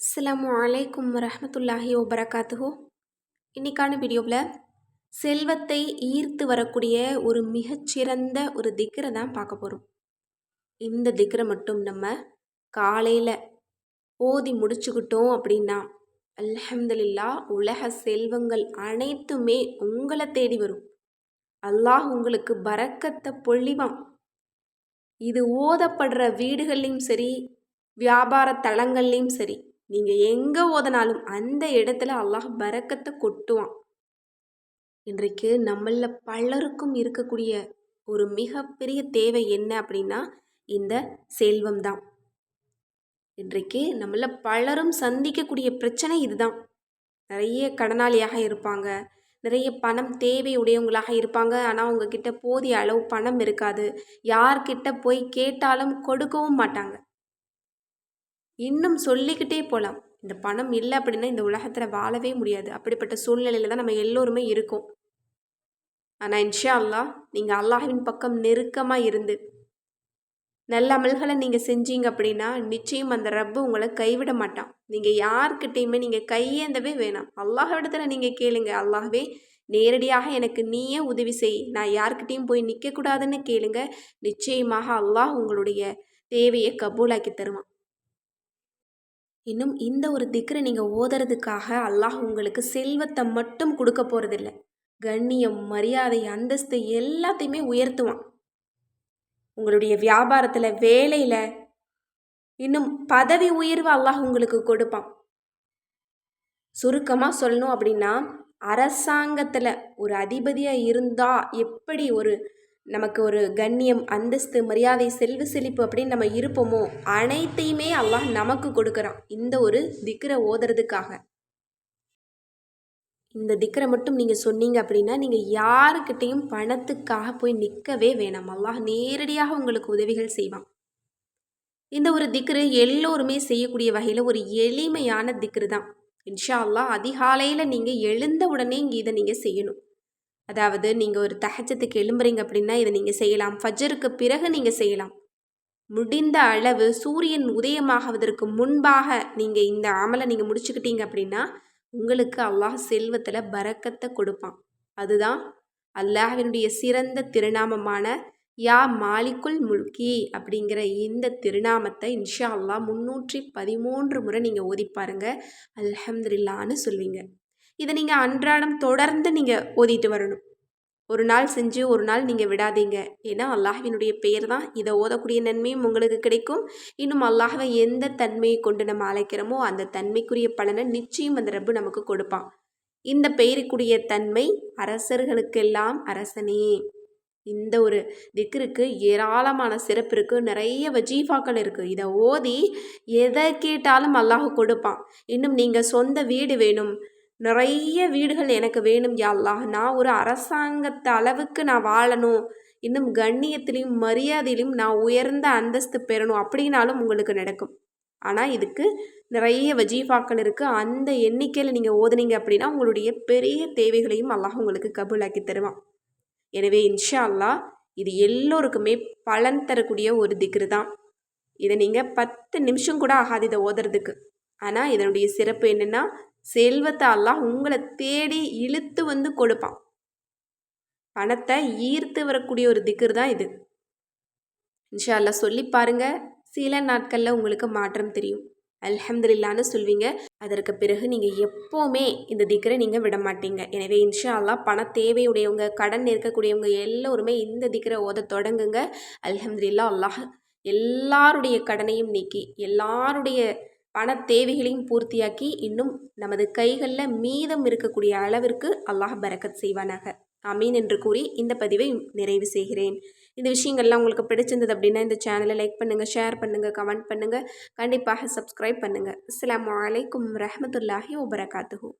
அஸ்லாம் அலைக்கும் வரமத்துல்லாஹி வபரகாத்துஹு. இன்னைக்கான வீடியோவில் செல்வத்தை ஈர்த்து வரக்கூடிய ஒரு மிகச்சிறந்த ஒரு திக்கரை தான் பார்க்க போகிறோம் இந்த திக்கரை மட்டும் நம்ம காலையில் ஓதி முடிச்சுக்கிட்டோம் அப்படின்னா அல்ஹம்துலில்லா உலக செல்வங்கள் அனைத்துமே உங்களை தேடி வரும். அல்லாஹ் உங்களுக்கு பறக்கத்தை பொழிவான். இது ஓதப்படுற வீடுகள்லையும் சரி வியாபார தளங்கள்லையும் சரி நீங்கள் எங்கே ஓதனாலும் அந்த இடத்துல அல்லாஹ் பறக்கத்தை கொட்டுவான். இன்றைக்கு நம்மள பலருக்கும் இருக்கக்கூடிய ஒரு மிகப்பெரிய தேவை என்ன அப்படின்னா இந்த செல்வம் தான். இன்றைக்கு நம்மள பலரும் சந்திக்கக்கூடிய பிரச்சனை இதுதான். நிறைய கடனாளியாக இருப்பாங்க நிறைய பணம் தேவையுடையவங்களாக இருப்பாங்க. ஆனால் அவங்கக்கிட்ட போதிய அளவு பணம் இருக்காது. யார்கிட்ட போய் கேட்டாலும் கொடுக்கவும் மாட்டாங்க. இன்னும் சொல்லிக்கிட்டே போகலாம் இந்த பணம் இல்லை அப்படின்னா இந்த உலகத்தில் வாழவே முடியாது. அப்படிப்பட்ட சூழ்நிலையில் தான் நம்ம எல்லோருமே இருக்கோம். ஆனால் இன்ஷா அல்லாஹ் நீங்கள் அல்லாஹின் பக்கம் நெருக்கமாக இருந்து நல்ல அமல்களை நீங்கள் செஞ்சீங்க அப்படின்னா நிச்சயம் அந்த ரப்பு உங்களை கைவிட மாட்டான். நீங்கள் யார்கிட்டையுமே நீங்கள் கையேந்தவே வேணாம். அல்லாஹ்விடத்தில் நீங்கள் கேளுங்க. அல்லாஹ்வே நேரடியாக எனக்கு நீயே உதவி செய். நான் யார்கிட்டையும் போய் நிற்கக்கூடாதுன்னு கேளுங்க. நிச்சயமாக அல்லாஹ் உங்களுடைய தேவையை கபூலாக்கி தருவான். இன்னும் இந்த ஒரு திக்கரை நீங்கள் ஓதுறதுக்காக அல்லாஹ் உங்களுக்கு செல்வத்தை மட்டும் கொடுக்க போகிறதில்ல கண்ணியம் மரியாதை அந்தஸ்து எல்லாத்தையுமே உயர்த்துவான். உங்களுடைய வியாபாரத்தில் வேலையில் இன்னும் பதவி உயர்வு அல்லாஹ் உங்களுக்கு கொடுப்பான். சுருக்கமாக சொல்லணும் அப்படின்னா அரசாங்கத்தில் ஒரு அதிபதியாக இருந்தால் எப்படி ஒரு நமக்கு ஒரு கண்ணியம் அந்தஸ்து மரியாதை செல்வ செழிப்பு அப்படின்னு நம்ம இருப்போமோ அனைத்தையுமே அல்லாஹ் நமக்கு கொடுக்குறான். இந்த ஒரு திக்கரை ஓதுறதுக்காக. இந்த திக்கரை மட்டும் நீங்கள் சொன்னீங்க அப்படின்னா நீங்கள் யாருக்கிட்டேயும் பணத்துக்காக போய் நிற்கவே வேணாம். அல்லாஹ் நேரடியாக உங்களுக்கு உதவிகள் செய்வான். இந்த ஒரு திக்ரு எல்லோருமே செய்யக்கூடிய வகையில் ஒரு எளிமையான திக்ரு தான் இன்ஷா அல்லாஹ் அதிகாலையில் நீங்கள் எழுந்த உடனே இங்கே இதை நீங்கள் செய்யணும். அதாவது நீங்கள் ஒரு தகச்சத்துக்கு எழும்புறீங்க அப்படின்னா இதை நீங்கள் செய்யலாம். ஃபஜருக்கு பிறகு நீங்கள் செய்யலாம். முடிந்த அளவு சூரியன் உதயமாகுவதற்கு முன்பாக நீங்கள் இந்த அமலை நீங்கள் முடிச்சுக்கிட்டீங்க அப்படின்னா உங்களுக்கு அல்லாஹ் செல்வத்தில் பறக்கத்தை கொடுப்பான். அதுதான் அல்லாஹினுடைய சிறந்த திருநாமமான யா மாலிக்குல் முல்கி அப்படிங்கிற இந்த திருநாமத்தை இன்ஷா அல்லாஹ் முன்னூற்றி பதிமூன்று முறை நீங்கள் ஓதி பாருங்கள் அல்ஹம்துல்லான்னு சொல்வீங்க. இதை நீங்கள் அன்றாடம் தொடர்ந்து நீங்கள் ஓதிட்டு வரணும். ஒரு நாள் செஞ்சு ஒரு நாள் நீங்கள் விடாதீங்க. ஏன்னா அல்லாஹ்வினுடைய பெயர் தான். இதை ஓதக்கூடிய நன்மையும் உங்களுக்கு கிடைக்கும். இன்னும் அல்லாஹவை எந்த தன்மையை கொண்டு நம்ம அழைக்கிறோமோ அந்த தன்மைக்குரிய பலனை நிச்சயம் அந்த ரப்பு நமக்கு கொடுப்பான். இந்த பெயருக்குரிய தன்மை அரசர்களுக்கெல்லாம் அரசனே. இந்த ஒரு திக்ருக்கு ஏராளமான சிறப்பு இருக்குது நிறைய வஜீஃபாக்கள் இருக்குது இதை ஓதி எதை கேட்டாலும் அல்லாஹ் கொடுப்பான். இன்னும் நீங்கள் சொந்த வீடு வேணும். நிறைய வீடுகள் எனக்கு வேணும் யாழ்லா நான் ஒரு அரசாங்கத்து அளவுக்கு நான் வாழணும். இன்னும் கண்ணியத்திலையும் மரியாதையிலையும் நான் உயர்ந்த அந்தஸ்து பெறணும் அப்படின்னாலும் உங்களுக்கு நடக்கும். ஆனால் இதுக்கு நிறைய வஜீஃபாக்கள் இருக்குது அந்த எண்ணிக்கையில் நீங்கள் ஓதுனீங்க அப்படின்னா உங்களுடைய பெரிய தேவைகளையும் அல்லாஹ் உங்களுக்கு கபூலாக்கி தருவான். எனவே இன்ஷா அல்லா இது எல்லோருக்குமே பலன் தரக்கூடிய ஒரு திக்ரு தான். இதை நீங்கள் பத்து நிமிஷம் கூட ஆகாது இதை ஓதுறதுக்கு. ஆனால் இதனுடைய சிறப்பு என்னென்னா செல்வத்தை அல்லாஹ் உங்களை தேடி இழுத்து வந்து கொடுப்பான். பணத்தை ஈர்த்து வரக்கூடிய ஒரு திக்கர் தான் இது. இன்ஷால்லா சொல்லி பாருங்க. சில நாட்களில் உங்களுக்கு மாற்றம் தெரியும். அல்ஹம்துலில்லான்னு சொல்வீங்க. அதற்கு பிறகு நீங்கள் எப்போவுமே இந்த திக்கரை நீங்கள் விட மாட்டீங்க. எனவே இன்ஷா அல்லா பண தேவையுடையவங்க கடன் இருக்கக்கூடியவங்க எல்லோருமே இந்த திக்கரை ஓத தொடங்குங்க. அல்ஹம்துலில்லா அல்லாஹ் எல்லாருடைய கடனையும் நீக்கி எல்லாருடைய பண தேவைகளையும் பூர்த்தியாக்கி இன்னும் நமது கைகளில் மீதம் இருக்கக்கூடிய அளவிற்கு அல்லாஹ் பரக்கத் செய்வானாக. அமீன் என்று கூறி இந்த பதிவை நிறைவு செய்கிறேன். இந்த விஷயங்கள்லாம் உங்களுக்கு பிடிச்சிருந்தது அப்படின்னா இந்த சேனலை லைக் பண்ணுங்கள் ஷேர் பண்ணுங்கள் கமெண்ட் பண்ணுங்கள் கண்டிப்பாக சப்ஸ்கிரைப் பண்ணுங்கள் அஸ்லாம் வலைக்கம் ரஹமத்துல்லாஹி வபரகாத்துஹூ.